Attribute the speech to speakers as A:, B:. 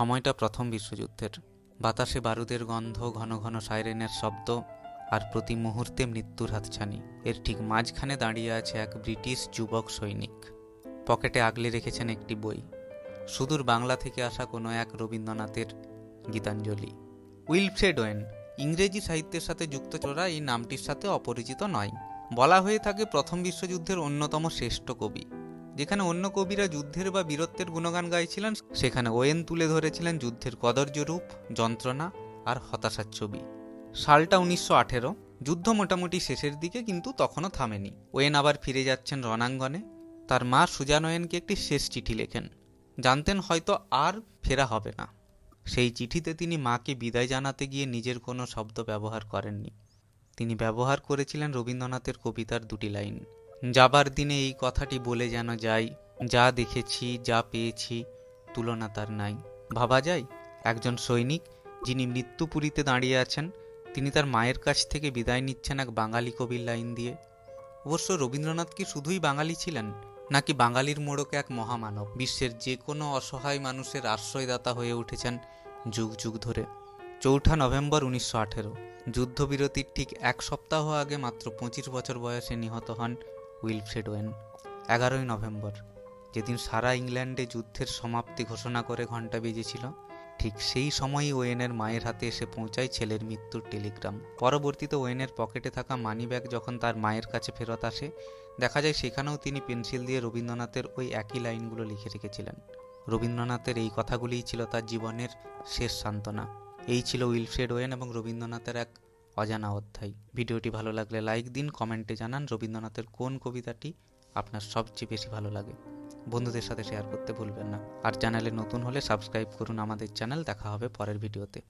A: সময়টা প্রথম বিশ্বযুদ্ধের। বাতাসে বারুদের গন্ধ, ঘন ঘন সাইরেনের শব্দ আর প্রতি মুহূর্তে মৃত্যুর হাতছানি। এর ঠিক মাঝখানে দাঁড়িয়ে আছে এক ব্রিটিশ যুবক সৈনিক। পকেটে আগলে রেখেছেন একটি বই। সুদূর বাংলা থেকে আসা কোনো এক রবীন্দ্রনাথের গীতাঞ্জলি। উইলফ্রেড ওয়েন, ইংরেজি সাহিত্যের সাথে যুক্ত চোরা এই নামটির সাথে অপরিচিত নয়। বলা হয়ে থাকে প্রথম বিশ্বযুদ্ধের অন্যতম শ্রেষ্ঠ কবি। যেখানে অন্য কবিরা যুদ্ধের বা বীরত্বের গুণগান গাইছিলেন, সেখানে ওয়েন তুলে ধরেছিলেন যুদ্ধের কদর্য রূপ, যন্ত্রণা আর হতাশার ছবি। সালটা উনিশশো আঠেরো, যুদ্ধ মোটামুটি শেষের দিকে কিন্তু তখনও থামেনি। ওয়েন আবার ফিরে যাচ্ছেন রণাঙ্গনে। তার মা সুজান ওয়েনকে একটি শেষ চিঠি লেখেন। জানতেন হয়তো আর ফেরা হবে না। সেই চিঠিতে তিনি মাকে বিদায় জানাতে গিয়ে নিজের কোনো শব্দ ব্যবহার করেননি। তিনি ব্যবহার করেছিলেন রবীন্দ্রনাথের কবিতার দুটি লাইন। যাবার দিনে এই কথাটি বলে যেন যাই। যা দেখেছি, যা পেয়েছি, তুলনা তার নাই। ভাবা যায়, একজন সৈনিক যিনি মৃত্যুপুরীতে দাঁড়িয়ে আছেন, তিনি তার মায়ের কাছ থেকে বিদায় নিচ্ছেন এক বাঙালি কবির লাইন দিয়ে। অবশ্য রবীন্দ্রনাথ কি শুধুই বাঙালি ছিলেন, নাকি বাঙালির মোড়কে এক মহামানব, বিশ্বের যে কোনো অসহায় মানুষের আশ্রয়দাতা হয়ে উঠেছেন যুগ যুগ ধরে। চৌঠা নভেম্বর উনিশশো আঠেরো, যুদ্ধবিরতির ঠিক এক সপ্তাহ আগে মাত্র পঁচিশ বছর বয়সে নিহত হন উইলফ্রেড ওয়েন, এগারোই নভেম্বর, যেদিন সারা ইংল্যান্ডে যুদ্ধের সমাপ্তি ঘোষণা করে ঘণ্টা বেজেছিল, ঠিক সেই সময়ই ওয়েনের মায়ের হাতে এসে পৌঁছায় ছেলের মৃত্যুর টেলিগ্রাম। পরবর্তীতে ওয়েনের পকেটে থাকা মানিব্যাগ যখন তার মায়ের কাছে ফেরত আসে, দেখা যায় সেখানেও তিনি পেন্সিল দিয়ে রবীন্দ্রনাথের ওই একই লাইনগুলো লিখে রেখেছিলেন। রবীন্দ্রনাথের এই কথাগুলিই ছিল তার জীবনের শেষ সান্ত্বনা। এই ছিল উইলফ্রেড ওয়েন এবং রবীন্দ্রনাথের এক অজানা অধ্যায়। ভিডিওটি ভালো লাগলে লাইক দিন, কমেন্টে জানান রবীন্দ্রনাথের কোন কবিতাটি আপনার সবচেয়ে বেশি ভালো লাগে। বন্ধুদের সাথে শেয়ার করতে ভুলবেন না। আর চ্যানেলে নতুন হলে সাবস্ক্রাইব করুন আমাদের চ্যানেল। দেখা হবে পরের ভিডিওতে।